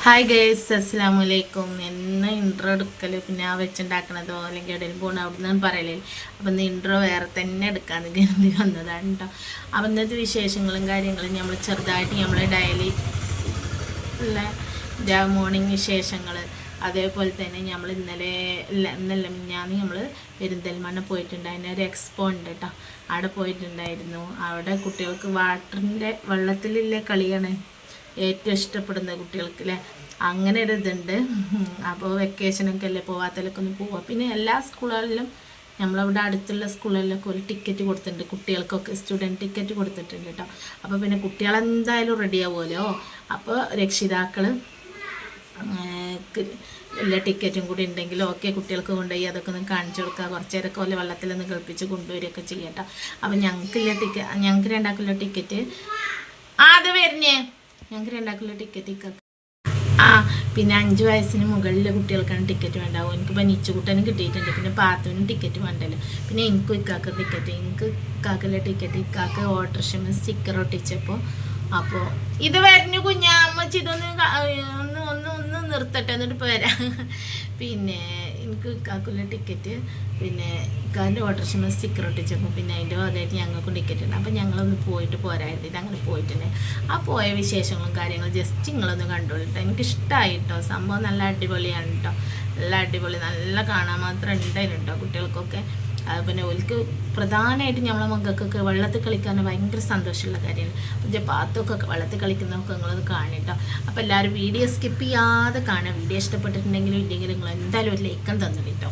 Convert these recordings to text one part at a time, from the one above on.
Hi guys അസ്സാം വലൈക്കും എന്ന് ഇൻട്രോ എടുക്കൽ പിന്നെ ആ വെച്ചുണ്ടാക്കണതോ അല്ലെങ്കിൽ എവിടെയും പോകണം അവിടെ നിന്ന് പറയലേ. അപ്പം ഇന്ന് ഇൻട്രോ വേറെ തന്നെ എടുക്കാമെന്ന് കരുതി വന്നതാണ് കേട്ടോ അപ്പം ഇന്നത്തെ വിശേഷങ്ങളും കാര്യങ്ങളും നമ്മൾ ചെറുതായിട്ട് നമ്മൾ ഡയലി ഉള്ള മോർണിംഗ് വിശേഷങ്ങൾ അതേപോലെ തന്നെ നമ്മൾ ഇന്നലെ ഇന്നലെ മിഞ്ഞാന്ന് നമ്മൾ പെരിന്തൽമണ്ണ പോയിട്ടുണ്ട് ഒരു എക്സ്പോ ഉണ്ട് കേട്ടോ അവിടെ പോയിട്ടുണ്ടായിരുന്നു. അവിടെ കുട്ടികൾക്ക് വാട്ടറിന്റെ വെള്ളത്തിലുള്ള കളിയാണ് ഏറ്റവും ഇഷ്ടപ്പെടുന്ന കുട്ടികൾക്ക് അല്ലേ അങ്ങനെ ഒരു ഇതുണ്ട്. അപ്പോൾ വെക്കേഷനൊക്കെ അല്ലേ പോവാത്തതിലൊക്കെ ഒന്ന് പോവാം. പിന്നെ എല്ലാ സ്കൂളുകളിലും നമ്മളവിടെ അടുത്തുള്ള സ്കൂളുകളിലൊക്കെ ഒരു ടിക്കറ്റ് കൊടുത്തിട്ടുണ്ട് കുട്ടികൾക്കൊക്കെ. സ്റ്റുഡന്റ് ടിക്കറ്റ് കൊടുത്തിട്ടുണ്ട് കേട്ടോ അപ്പോൾ പിന്നെ കുട്ടികളെന്തായാലും റെഡിയാവുമല്ലോ റെഡി അപ്പോൾ രക്ഷിതാക്കൾ എല്ലാ ടിക്കറ്റും കൂടി ഉണ്ടെങ്കിൽ ഓക്കെ കുട്ടികൾക്ക് കൊണ്ടുപോയി അതൊക്കെ ഒന്ന് കാണിച്ചു കൊടുക്കുക. കുറച്ച് നേരമൊക്കെ പോലെ വെള്ളത്തിലൊന്ന് കളിപ്പിച്ച് കൊണ്ടുവരികയൊക്കെ ചെയ്യട്ടോ. അപ്പോൾ ഞങ്ങൾക്കില്ല ടിക്കറ്റ് ഞങ്ങൾക്ക് രണ്ടാക്കുള്ള ടിക്കറ്റ് ആ അത് വരുന്നേ ഞങ്ങൾക്ക് രണ്ടാക്കുള്ള ടിക്കറ്റ് ആ പിന്നെ അഞ്ച് വയസ്സിന് മുകളിലെ കുട്ടികൾക്കാണ് ടിക്കറ്റ് വേണ്ടാവും എനിക്ക് പനിച്ചുകൂട്ടനും കിട്ടിയിട്ടുണ്ട്. പിന്നെ പാത്തുവിനും ടിക്കറ്റ് വേണ്ടല്ലോ. പിന്നെ എനിക്കും ഇക്കാക്ക് ടിക്കറ്റ്. എനിക്ക് ഇക്കാക്കുള്ള ടിക്കറ്റ്. ഇക്കാക്ക് ഓട്ടോറിക്ഷ സ്റ്റിക്കർ ഒട്ടിച്ചപ്പോൾ അപ്പോൾ ഇത് വരഞ്ഞു കുഞ്ഞാമ്മ ഇതൊന്ന് ഒന്ന് ഒന്ന് ഒന്ന് നിർത്തട്ടെ എന്നിട്ട് വരാം. പിന്നെ എനിക്ക് ഇക്കാക്കുള്ള ടിക്കറ്റ് പിന്നെ ഇക്കാന്റെ ഓട്ടോറിക്ഷ സ്റ്റിക്കർ ഒട്ടിച്ചപ്പോൾ പിന്നെ അതിന്റെ ഭാഗമായിട്ട് ഞങ്ങൾക്കും ടിക്കറ്റ് ഉണ്ട്. അപ്പോൾ ഞങ്ങളൊന്ന് പോയിട്ട് പോരായിരുന്നു. ഇത് അങ്ങനെ പോയിട്ടുണ്ട്. ആ പോയ വിശേഷങ്ങളും കാര്യങ്ങളും ജസ്റ്റ് നിങ്ങളൊന്ന് കണ്ടോളൂ കേട്ടോ എനിക്കിഷ്ടമായി കേട്ടോ സംഭവം നല്ല അടിപൊളിയാണ് കേട്ടോ നല്ല അടിപൊളി. നല്ല കാണാൻ മാത്രം ഉണ്ടായിരുന്നു കേട്ടോ കുട്ടികൾക്കൊക്കെ. പിന്നെ ഓൽക്ക് പ്രധാനമായിട്ട് നമ്മളെ മക്കൾക്കൊക്കെ വെള്ളത്തിൽ കളിക്കാൻ ഭയങ്കര സന്തോഷമുള്ള കാര്യമാണ്. പിന്നെ പാത്തൊക്കെ വെള്ളത്തിൽ കളിക്കുന്നതൊക്കെ നിങ്ങളത് കാണിട്ടോ. അപ്പോൾ എല്ലാവരും വീഡിയോ സ്കിപ്പ് ചെയ്യാതെ കാണുക. വീഡിയോ ഇഷ്ടപ്പെട്ടിട്ടുണ്ടെങ്കിലും ഇല്ലെങ്കിലും നിങ്ങൾ എന്തായാലും ഒരു ലൈക്കം തന്നിട്ട്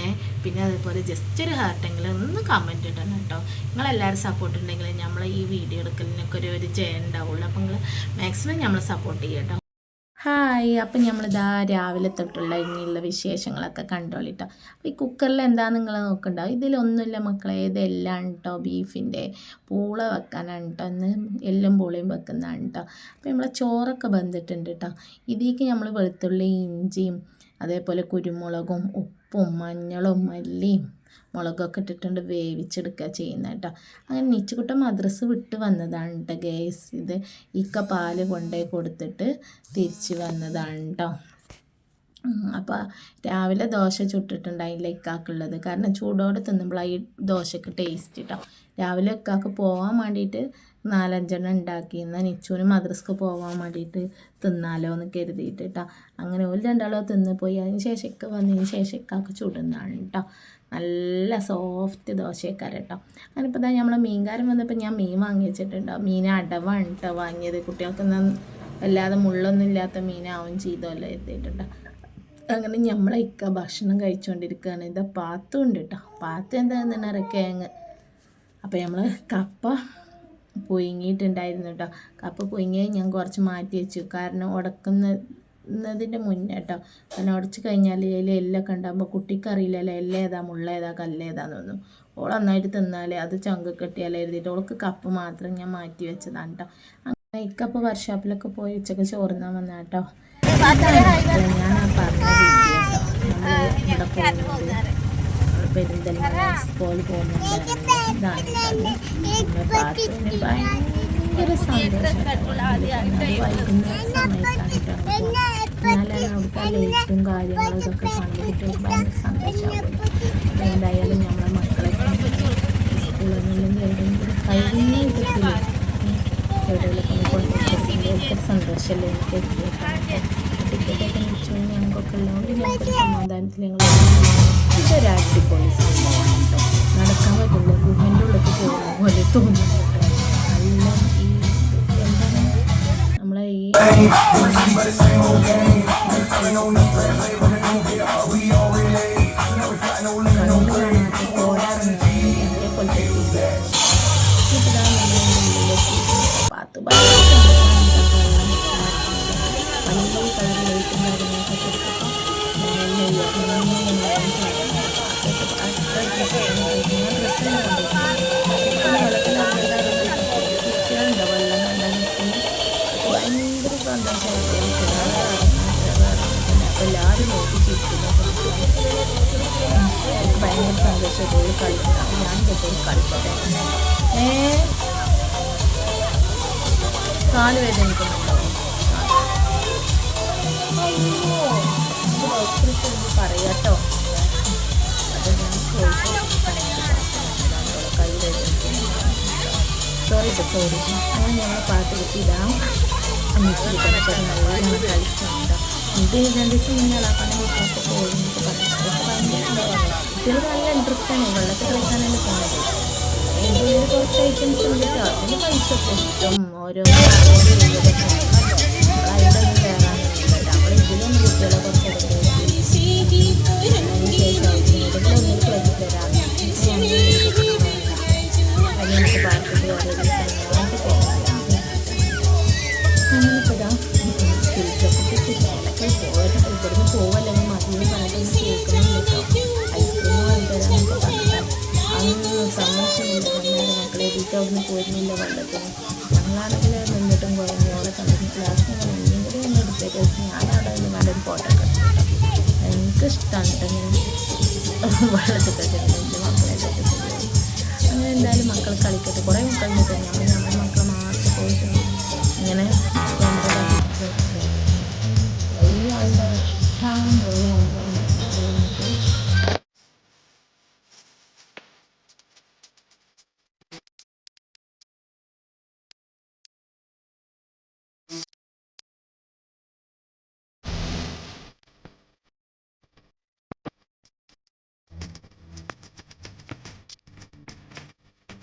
ഏഹ് പിന്നെ അതേപോലെ ജസ്റ്റ് ഒരു ഹാർട്ടെങ്കിലും ഒന്ന് കമന്റ് ഇടണം കേട്ടോ നിങ്ങളെല്ലാവരും സപ്പോർട്ട് ഉണ്ടെങ്കിൽ നമ്മൾ ഈ വീഡിയോ എടുക്കലിനൊക്കെ ഒരു ഒരു ജയം ഉണ്ടാവുള്ളൂ. അപ്പം നിങ്ങൾ മാക്സിമം നമ്മൾ സപ്പോർട്ട് ചെയ്യാം കേട്ടോ ഹായ് അപ്പം നമ്മളിതാ രാവിലെ തൊട്ടുള്ള ഇനിയുള്ള വിശേഷങ്ങളൊക്കെ കണ്ടോളിട്ടോ. അപ്പോൾ ഈ കുക്കറിൽ എന്താ നിങ്ങൾ നോക്കണ്ടാവും ഇതിലൊന്നുമില്ല മക്കളെ ഇതെല്ലാം കേട്ടോ ബീഫിന്റെ പൂള വെക്കാനാണ് കേട്ടോ ഇന്ന് എല്ലും പൂളയും വെക്കുന്നതാണ് കേട്ടോ അപ്പോൾ നമ്മളെ ചോറൊക്കെ ബന്ധിട്ടുണ്ട് കേട്ടോ ഇതിലേക്ക് നമ്മൾ വെളുത്തുള്ളി ഇഞ്ചിയും അതേപോലെ കുരുമുളകും ഉപ്പും മഞ്ഞളും മല്ലിയും മുളകൊക്കെ ഇട്ടിട്ടുണ്ട് വേവിച്ചെടുക്കുക ചെയ്യുന്നത് കേട്ടോ. അങ്ങനെ നിച്ചുകുട്ട മദ്രസ് വിട്ട് വന്നതാണ് കേട്ടോ ഗേസ് ഇത് ഇക്ക പാൽ കൊണ്ടേ കൊടുത്തിട്ട് തിരിച്ച് വന്നതാണ് കേട്ടോ. അപ്പോൾ രാവിലെ ദോശ ചുട്ടിട്ടുണ്ടായില്ല ഇക്കാക്കുള്ളത്. കാരണം ചൂടോടെ തിന്നുമ്പോൾ ഈ ദോശക്ക് ടേസ്റ്റ് കേട്ടോ രാവിലെ ഇക്കാക്ക് പോകാൻ വേണ്ടിയിട്ട് നാലഞ്ചെണ്ണം ഉണ്ടാക്കി എന്നാൽ നിച്ചുവിന് മദ്രസ്ക്ക് പോകാൻ വേണ്ടിയിട്ട് തിന്നാലോ എന്ന് കരുതിയിട്ട് കേട്ടോ അങ്ങനെ ഒരു രണ്ടാളോ തിന്ന് പോയി. അതിന് ശേഷം വന്നതിന് ശേഷം ഇക്കാക്ക് ചുടുന്നതാണ് കേട്ടോ നല്ല സോഫ്റ്റ് ദോശയൊക്കെ കേട്ടോ. അതിനിപ്പോൾ തന്നെ ഇതാ നമ്മളെ മീൻകാരൻ വന്നപ്പോൾ ഞാൻ മീൻ വാങ്ങി വെച്ചിട്ടുണ്ടോ. മീൻ അടവാണ് കേട്ടോ വാങ്ങിയത്. കുട്ടികൾക്ക് വല്ലാതെ മുള്ളൊന്നും ഇല്ലാത്ത മീനാവും ചെയ്തല്ലോ എത്തിയിട്ടുണ്ട് അങ്ങനെ നമ്മളെ ഇക്ക ഭക്ഷണം കഴിച്ചുകൊണ്ടിരിക്കുകയാണ് ഇതാ പാത്തും ഉണ്ട് കേട്ടോ പാത്ത് എന്താണെന്ന് അറിയിക്കേങ്ങ് അപ്പോൾ നമ്മൾ കപ്പ പുഴുങ്ങിയിട്ടുണ്ടായിരുന്നു കേട്ടോ കപ്പ പുഴുങ്ങിയത് ഞാൻ കുറച്ച് മാറ്റി വെച്ചു. കാരണം ഉടക്കുന്നതിന്റെ മുന്നേ കേട്ടോ കാരണം ഉടച്ച് കഴിഞ്ഞാൽ അതിൽ എല്ലൊക്കെ ഉണ്ടാകുമ്പോൾ കുട്ടിക്ക് അറിയില്ലല്ലോ എല്ല ഏതാ മുള്ള ഏതാ കല്ല് ഏതാന്നൊന്നും ഓൾ നന്നായിട്ട് തിന്നാലേ അത് ചങ്ക കെട്ടിയാലേ എഴുതിയിട്ട് ഓൾക്ക് കപ്പ് മാത്രം ഞാൻ മാറ്റി വെച്ചതാണ് കേട്ടോ അങ്ങനെ ഇക്കപ്പ് വർക്ക്ഷോപ്പിലൊക്കെ പോയി ഉച്ചയ്ക്ക് ചോറുന്നാൻ വന്ന കേട്ടോ ഞാൻ ആ പറഞ്ഞ എക്സ്പോയിൽ പോകുന്നുണ്ടായിരുന്നു ഇതാണ്. ഭയങ്കര സന്തോഷം എന്നാലാണ് ലൈറ്റും കാര്യങ്ങളും ഇതൊക്കെ കണ്ടിട്ട് ഭയങ്കര സന്തോഷമാകും അപ്പോൾ എന്തായാലും നമ്മളെ മക്കളെ സ്കൂളുകളിലും എവിടെയെങ്കിലും കഴിഞ്ഞ എവിടെയെങ്കിലൊക്കെ ഒന്ന് കൊണ്ടുപോയി ഒക്കെ സന്തോഷമല്ലേ? എനിക്ക് ടിക്കറ്റൊക്കെ വെച്ചു ഞങ്ങൾക്കൊക്കെ ഉള്ളതുകൊണ്ട് ഞങ്ങൾക്ക് സമാധാനത്തിൽ ഞങ്ങൾ ഇതൊരു അടിപൊളി സംഭവമാണ് കേട്ടോ നടക്കാൻ പറ്റില്ല ഗുഹന്റെ ഉള്ളിൽ പോകുന്ന പോലെ തോന്നുന്നു നല്ല നമ്മളെ ചിരിക്കുന്നു എനിക്ക് ഭയങ്കര സന്തോഷത്തോട് കളിക്കണം ഞാൻ കേട്ടോ കളിക്കട്ടെ ഏ കാല് വേദനിക്കുന്നുണ്ടോ അയ്യോ ഇത് ഡോക്ടർക്ക് ഒന്ന് പറയാട്ടോ അത് ഞാൻ കൈ വേദനിക്കുന്നു സോറി സോറി അങ്ങനെ ഞങ്ങളെ പാട്ട് കിട്ടിയില്ല അമ്മച്ചിരി കിടക്കുന്നത് നല്ലോണം കളിക്കുന്നുണ്ടോ ഇത് രണ്ട് ദിവസം മുന്നേ പണി വീട്ടിലൊക്കെ പോയി എന്നൊക്കെ പറഞ്ഞു അതൊക്കെ ഭയങ്കര ഉണ്ടാവാറ് കുട്ടികൾ നല്ല ഇൻട്രസ്റ്റ് ആണ് വെള്ളത്തിൽ കളിക്കാനല്ലേ പോണത് അതിന്റെ കുറച്ച് ഐറ്റംസ് ഉണ്ട് അതിന് പൈസ കിട്ടും ഓരോ എഴുതിയിട്ട് പോയിരുന്നില്ല വെള്ളത്തിന് ഞങ്ങളാണെങ്കിൽ നിന്നിട്ടും കുഴഞ്ഞോളെ കണ്ടിട്ട് ക്ലാസ് ഞങ്ങൾ എന്തെങ്കിലും ഒന്ന് എടുത്തേക്ക് അവിടെ നിന്ന് നല്ലൊരു ഫോട്ടോ കേട്ടോ എനിക്കിഷ്ടമാണ് കേട്ടോ വെള്ളത്തിൽ കളിക്കുന്നത് മക്കളെ അങ്ങനെ എന്തായാലും മക്കൾ കളിക്കട്ടെ. കുറേ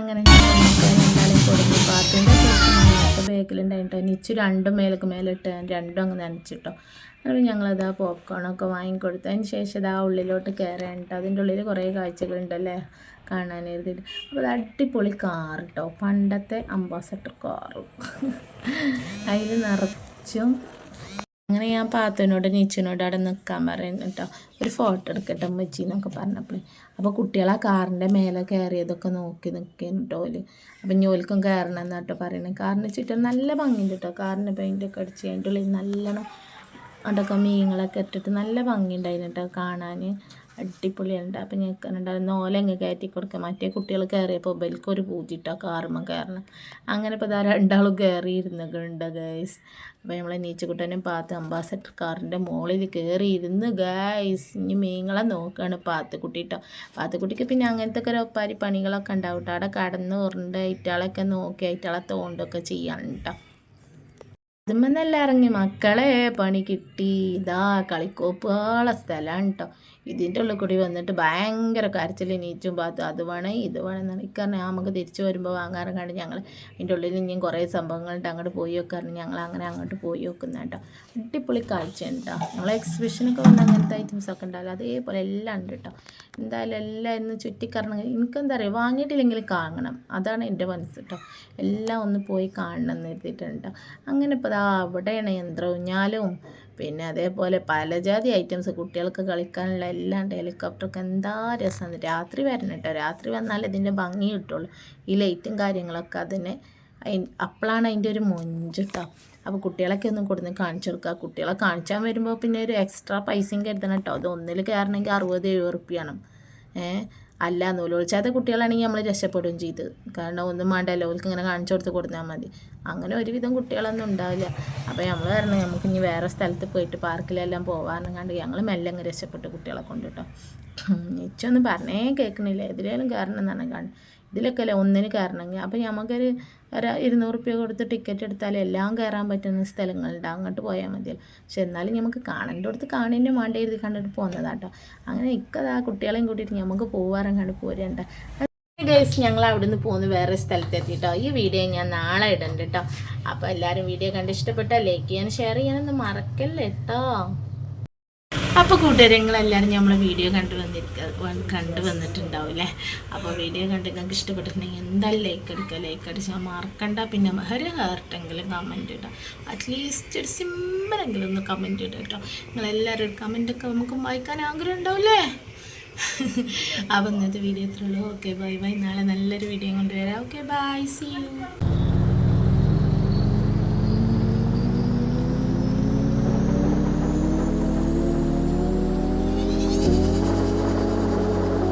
അങ്ങനെ കൊടുത്തു പാത്തിന്റെ നേരത്തെ ബാഗിലുണ്ടായിട്ടോ. നിച്ചു രണ്ടും മേലേക്ക് മേലിട്ട് രണ്ടും അങ്ങ് നനച്ചിട്ടോ. അപ്പോൾ ഞങ്ങളത് ആ പോപ്കോണൊക്കെ വാങ്ങിക്കൊടുത്തു. അതിന് ശേഷം അത് ആ ഉള്ളിലോട്ട് കയറാൻ കേട്ടോ അതിന്റെ ഉള്ളിൽ കുറേ കാഴ്ചകളുണ്ടല്ലേ കാണാൻ എഴുതിയിട്ട് അപ്പോൾ അത് അടിപൊളി കാർ കേട്ടോ പണ്ടത്തെ അംബാസഡർ കാർ അതിൽ നിറച്ചും അങ്ങനെ ഞാൻ പാത്തനോടും നീച്ചനോടും അവിടെ നിൽക്കാൻ പറയുന്നു കേട്ടോ. ഒരു ഫോട്ടോ എടുക്കട്ടെ അമ്മച്ചി എന്നൊക്കെ പറഞ്ഞപ്പോൾ അപ്പോൾ കുട്ടികൾ ആ കാറിന്റെ മേലെ കയറിയതൊക്കെ നോക്കി നിൽക്കുന്നു കേട്ടോ ഓൽ. അപ്പം ഞോൽക്കും കയറണം എന്നാട്ടോ പറയുന്നത് കാറിന് വെച്ചിട്ട് നല്ല ഭംഗിയുണ്ട് കേട്ടോ കാറിന്റെ പെയിന്റൊക്കെ അടിച്ച് അതിന്റെ ഉള്ളിൽ നല്ലോണം അതൊക്കെ മീനുകളൊക്കെ ഇട്ടിട്ട് നല്ല ഭംഗിയുണ്ടായിരുന്നു കേട്ടോ കാണാൻ അടിപൊളിയുണ്ട് അപ്പം ഞെക്കാനുണ്ടായിരുന്നു ഓല അങ്ങ് കയറ്റി കൊടുക്കുക മറ്റേ കുട്ടികൾ കയറിയപ്പോൾ ബൽക്കൊരു പൂജിട്ടോ കാറുമ്പോൾ കയറണം. അങ്ങനെ ഇപ്പോൾ ധാരാളം രണ്ടാളും കയറി ഇരുന്നുണ്ട് ഗൈസ് അപ്പോൾ നമ്മളെ നീച്ചക്കുട്ടനും പാത്ത് അംബാസഡർ കാറിന്റെ മുകളിൽ കയറിയിരുന്ന് ഗൈസ് ഇനി മീങ്ങളെ നോക്കുകയാണ് പാത്തുക്കുട്ടി കേട്ടോ പാത്തുക്കുട്ടിക്ക് പിന്നെ അങ്ങനത്തെ ഒക്കെ ഒപ്പാരി പണികളൊക്കെ ഉണ്ടാവും കേട്ടോ അവിടെ കടന്ന് ഉരുണ്ട് ഇറ്റാളൊക്കെ നോക്കി ഇറ്റാളെ തോണ്ടൊക്കെ ചെയ്യാണ് കേട്ടോ അതുമെന്നല്ല ഇറങ്ങി. മക്കളെ പണി കിട്ടി. ഇതാ കളിക്കോപ്പുള്ള സ്ഥലമാണ് കേട്ടോ ഇതിന്റെ ഉള്ളിൽ കൂടി വന്നിട്ട് ഭയങ്കര കരച്ചിൽ നീച്ചും പാത്തും. അത് വേണേ ഇത് വേണമെന്നാണ് ഇക്കാരണം നമുക്ക് തിരിച്ചു വരുമ്പോൾ വാങ്ങാറും കണ്ട് ഞങ്ങൾ അതിന്റെ ഉള്ളിൽ ഇനിയും കുറേ സംഭവങ്ങളുണ്ട് അങ്ങോട്ട് പോയി വെക്കാറുണ്ട് ഞങ്ങൾ അങ്ങനെ അങ്ങോട്ട് പോയി വെക്കുന്ന കേട്ടോ. അടിപൊളി കാഴ്ച കേട്ടോ. ഞങ്ങൾ എക്സിബിഷനൊക്കെ വന്ന് അങ്ങനത്തെ ഐറ്റംസ് ഒക്കെ ഉണ്ടാവില്ല? അതേപോലെ എല്ലാം ഉണ്ട് കേട്ടോ. എന്തായാലും എല്ലാം ഇന്ന് ചുറ്റിക്കറങ്ങി. എനിക്കെന്താ പറയുക വാങ്ങിയിട്ടില്ലെങ്കിൽ കാണണം. അതാണ് എന്റെ മനസ്സ് കേട്ടോ. എല്ലാം ഒന്ന് പോയി കാണണം എന്ന് എഴുതിയിട്ടുണ്ട് അങ്ങനെ ഇപ്പോൾ ദാ അവിടെയാണ് യന്ത്രഊഞ്ഞാലും പിന്നെ അതേപോലെ പലജാതി ഐറ്റംസ് കുട്ടികൾക്ക് കളിക്കാനുള്ള എല്ലാം ഹെലികോപ്റ്ററൊക്കെ എന്താ രസം. രാത്രി വരണം കേട്ടോ രാത്രി വന്നാൽ ഇതിന്റെ ഭംഗി കിട്ടുള്ളൂ. ഈ ലൈറ്റും കാര്യങ്ങളൊക്കെ അതിന് അപ്പോഴാണ് അതിന്റെ ഒരു മൊഞ്ചിട്ടോ അപ്പോൾ കുട്ടികളൊക്കെ ഒന്നും കൊടുത്ത് കാണിച്ചു കൊടുക്കുക കുട്ടികളെ കാണിച്ചാൽ വരുമ്പോൾ പിന്നെ ഒരു എക്സ്ട്രാ പൈസയും കരുതണം കേട്ടോ അത് ഒന്നിൽ കയറണമെങ്കിൽ അറുപത് എഴുപത് റുപ്യാണ് ഏഹ് അല്ല നൂലൊഴിച്ചാത്ത കുട്ടികളാണെങ്കിൽ നമ്മൾ രക്ഷപ്പെടുകയും ചെയ്ത്. കാരണം ഒന്നും വേണ്ടല്ലോ. അവർക്ക് ഇങ്ങനെ കാണിച്ചു കൊടുത്ത് കൊടുത്താൽ മതി. അങ്ങനെ ഒരുവിധം കുട്ടികളൊന്നും ഉണ്ടാവില്ല. അപ്പോൾ നമ്മൾ പറഞ്ഞു നമുക്ക് ഇനി വേറെ സ്ഥലത്ത് പോയിട്ട് പാർക്കിലെല്ലാം പോകാമെന്നും കണ്ട് ഞങ്ങൾ മെല്ലെ അങ്ങ് രക്ഷപ്പെട്ടു കുട്ടികളെ കൊണ്ട് കേട്ടോ നിച്ചൊന്നും പറഞ്ഞേ കേൾക്കണില്ല. ഇതിലേലും കാരണം എന്നാണ് കാണുന്നത് ഇതിലൊക്കെ അല്ലേ ഒന്നിന് കയറണമെങ്കിൽ അപ്പോൾ നമുക്കൊരു ഒരു ഇരുന്നൂറ് റുപ്യ കൊടുത്ത് ടിക്കറ്റ് എടുത്താൽ എല്ലാം കയറാൻ പറ്റുന്ന സ്ഥലങ്ങളുണ്ട്. അങ്ങോട്ട് പോയാൽ മതിയല്ലോ. പക്ഷെ എന്നാലും നമുക്ക് കാണേണ്ട അടുത്ത് കാണേന്റെ വേണ്ട എഴുതി കണ്ടിട്ട് പോകുന്നതാട്ടോ അങ്ങനെ ഇക്കതാ കുട്ടികളെയും കൂട്ടിയിട്ട് നമുക്ക് പോവാറും കണ്ട് പോരണ്ട. ഗൈസ് ഞങ്ങൾ അവിടുന്ന് പോകുന്ന. വേറെ സ്ഥലത്തെത്തിട്ടോ. ഈ വീഡിയോ ഞാൻ നാളെ ഇടണ്ട് കേട്ടോ. അപ്പോൾ എല്ലാവരും വീഡിയോ കണ്ട് ഇഷ്ടപ്പെട്ടാൽ ലൈക്ക് ചെയ്യാനും ഷെയർ ചെയ്യാനൊന്നും മറക്കല്ലേ കേട്ടോ അപ്പോൾ കൂട്ടുകാരങ്ങളെല്ലാവരും നമ്മളെ വീഡിയോ കണ്ടു വന്നിരിക്കുക കണ്ടു വന്നിട്ടുണ്ടാവില്ലേ അപ്പോൾ വീഡിയോ കണ്ട് നിങ്ങൾക്ക് ഇഷ്ടപ്പെട്ടിട്ടുണ്ടെങ്കിൽ എന്തായാലും ലൈക്ക് അടിക്കുക ലൈക്ക് അടിച്ചാൽ മറക്കണ്ട. പിന്നെ ഒരു ഹേർട്ടെങ്കിലും കമന്റ് ഇടാം. അറ്റ്ലീസ്റ്റ് ഒരു സിമ്പിളെങ്കിലും ഒന്ന് കമന്റ് ഇടാം കേട്ടോ നിങ്ങളെല്ലാവരും ഒരു കമന്റൊക്കെ നമുക്ക് വായിക്കാൻ ആഗ്രഹം ഉണ്ടാവില്ലേ അപ്പോൾ ഇന്നത്തെ വീഡിയോ ഇത്രയുള്ളൂ ഓക്കെ ബൈ ബൈ നാളെ നല്ലൊരു വീഡിയോ കൊണ്ടുവരാം ഓക്കെ ബൈ സി യു